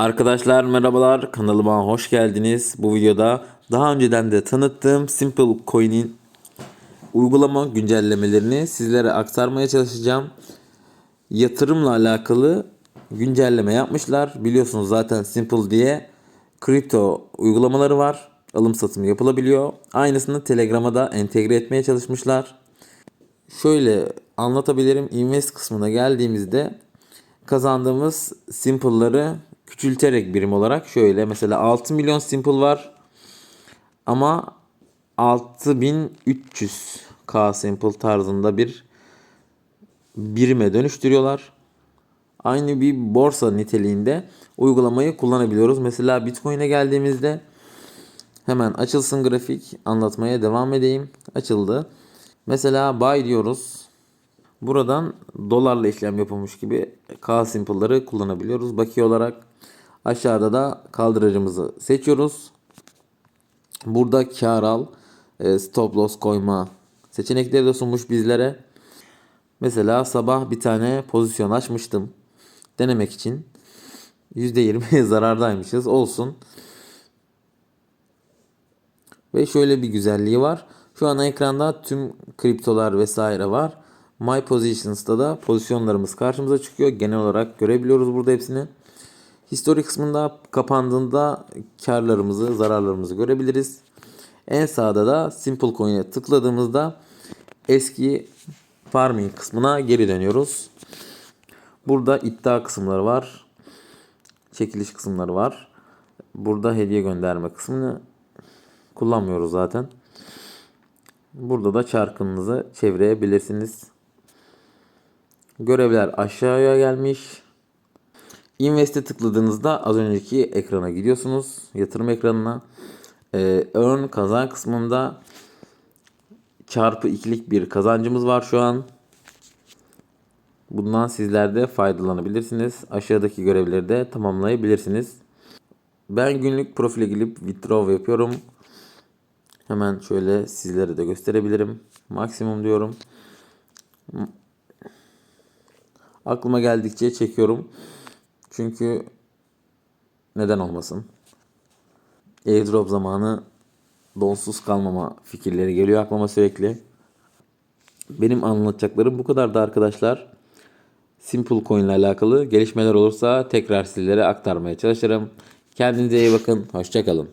Arkadaşlar merhabalar kanalıma hoş geldiniz. Bu videoda daha önceden de tanıttığım Simple Coin'in uygulama güncellemelerini sizlere aktarmaya çalışacağım. Yatırımla alakalı güncelleme yapmışlar. Biliyorsunuz zaten Simple diye kripto uygulamaları var. Alım satım yapılabiliyor. Aynısını Telegram'a da entegre etmeye çalışmışlar. Şöyle anlatabilirim. Invest kısmına geldiğimizde kazandığımız Simple'ları küçülterek birim olarak şöyle mesela 6 milyon Simple var ama 6300k Simple tarzında bir birime dönüştürüyorlar. Aynı bir borsa niteliğinde uygulamayı kullanabiliyoruz. Mesela Bitcoin'e geldiğimizde hemen açılsın grafik anlatmaya devam edeyim. Açıldı. Mesela buy diyoruz. Buradan dolarla işlem yapılmış gibi K simple'ları kullanabiliyoruz. Bakiye olarak aşağıda da kaldırıcımızı seçiyoruz. Burada kar al, e, stop loss koyma seçenekleri de sunmuş bizlere. Mesela sabah bir tane pozisyon açmıştım. Denemek için. %20 zarardaymışız. Olsun. Ve şöyle bir güzelliği var. Şu an ekranda tüm kriptolar vesaire var. My Positions'ta da pozisyonlarımız karşımıza çıkıyor. Genel olarak görebiliyoruz burada hepsini. History kısmında kapandığında karlarımızı, zararlarımızı görebiliriz. En sağda da Simple Coin'e tıkladığımızda eski farming kısmına geri dönüyoruz. Burada iddia kısımları var. Çekiliş kısımları var. Burada hediye gönderme kısmını kullanmıyoruz zaten. Burada da çarkınızı çevirebilirsiniz. Görevler aşağıya gelmiş. Invest'e tıkladığınızda az önceki ekrana gidiyorsunuz. Yatırım ekranına. Ee, earn kazan kısmında çarpı ikilik bir kazancımız var şu an. Bundan sizler de faydalanabilirsiniz. Aşağıdaki görevleri de tamamlayabilirsiniz. Ben günlük profile gelip withdraw yapıyorum. Hemen şöyle sizlere de gösterebilirim. Maksimum diyorum. Aklıma geldikçe çekiyorum. Çünkü neden olmasın? Airdrop zamanı donsuz kalmama fikirleri geliyor aklıma sürekli. Benim anlatacaklarım bu kadardı arkadaşlar. Simple Coin ile alakalı gelişmeler olursa tekrar sizlere aktarmaya çalışırım. Kendinize iyi bakın. Hoşçakalın.